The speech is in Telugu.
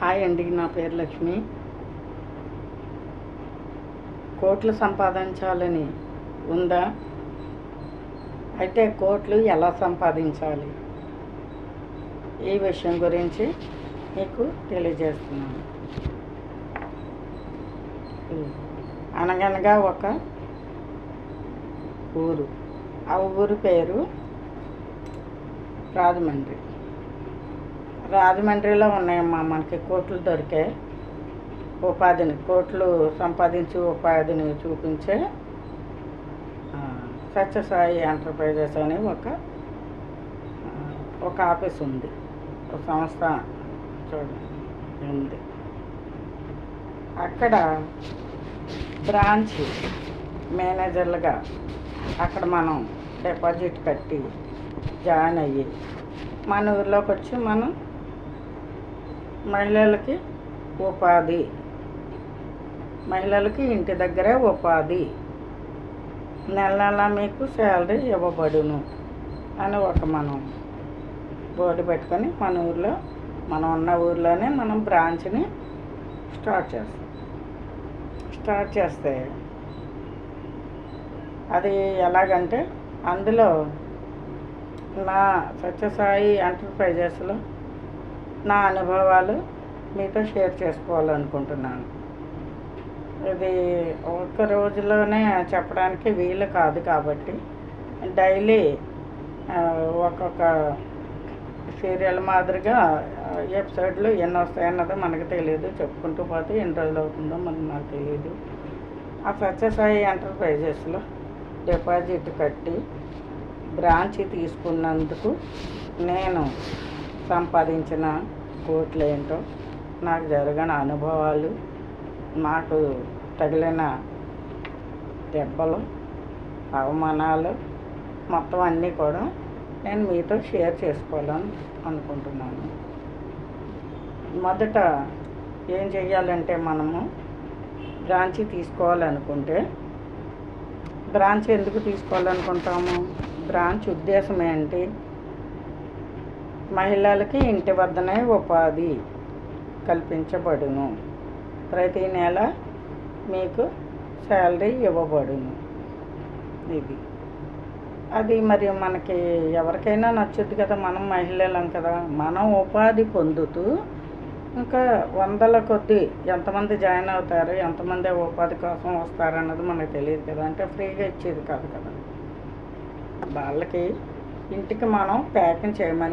హాయ్ అండి నా పేరు లక్ష్మి. కోట్లు సంపాదించాలని ఉందా? అయితే కోట్లు ఎలా సంపాదించాలి? ఈ విషయం గురించి మీకు తెలియజేస్తున్నాను. అనగనగా ఒక ఊరు. ఆ ఊరు పేరు రాజమండ్రి. రాజమండ్రిలో ఉన్నాయమ్మా మనకి కోట్లు దొరికే ఉపాధిని కోట్లు సంపాదించి ఉపాధిని చూపించే సత్యసాయి ఎంటర్ప్రైజెస్ అని ఒక ఒక ఆఫీస్ ఉంది. ఒక సంస్థ చూడండి ఉంది. అక్కడ బ్రాంచ్ మేనేజర్లుగా అక్కడ మనం డిపాజిట్ కట్టి జాయిన్ అయ్యి మన ఊర్లోకి వచ్చి మనం మహిళలకి ఉపాధి. మహిళలకి ఇంటి దగ్గరే ఉపాధి. నెల నెల మీకు శాలరీ ఇవ్వబడును అని ఒక మనం బోర్డు పెట్టుకొని మన ఊర్లో మనం ఉన్న ఊర్లోనే మనం బ్రాంచ్ని స్టార్ట్ చేస్తాం. స్టార్ట్ చేస్తే అది ఎలాగంటే అందులో నా సత్యసాయి ఎంటర్ప్రైజెస్లో నా అనుభవాలు మీతో షేర్ చేసుకోవాలనుకుంటున్నాను. ఇది ఒక్క రోజులోనే చెప్పడానికి వీలు కాదు కాబట్టి డైలీ ఒక్కొక్క సీరియల్ మాదిరిగా ఎపిసోడ్లు ఎన్ని వస్తాయన్నదో మనకు తెలియదు చెప్పుకుంటూ పోతే ఎన్ని రోజులు అవుతుందో మనకు నాకు తెలియదు ఆ సత్యసాయి ఎంటర్ప్రైజెస్లో డిపాజిట్ కట్టి బ్రాంచ్ తీసుకున్నందుకు నేను సంపాదించిన కోట్లు ఏంటో నాకు జరిగిన అనుభవాలు నాకు తగిలిన దెబ్బలు అవమానాలు మొత్తం అన్నీ కూడా నేను మీతో షేర్ చేసుకోవాలని అనుకుంటున్నాను. మొదట ఏం చేయాలంటే మనము బ్రాంచి తీసుకోవాలనుకుంటే బ్రాంచ్ ఎందుకు తీసుకోవాలనుకుంటాము? బ్రాంచ్ ఉద్దేశం ఏంటి? మహిళలకి ఇంటి వద్దనే ఉపాధి కల్పించబడును. ప్రతి నెల మీకు శాలరీ ఇవ్వబడును. ఇది. అది మరి మనకి ఎవరికైనా నచ్చుద్ది కదా మనం మహిళలం కదా. మనం ఉపాధి పొందుతూ ఇంకా వందల కొద్ది ఎంతమంది జాయిన్ అవుతారు ఎంతమంది ఉపాధి కోసం వస్తారు అన్నది మనకు తెలియదు కదా. అంటే ఫ్రీగా ఇచ్చేది కాదు కదా. వాళ్ళకి ఇంటికి మనం ప్యాకింగ్ చేయమని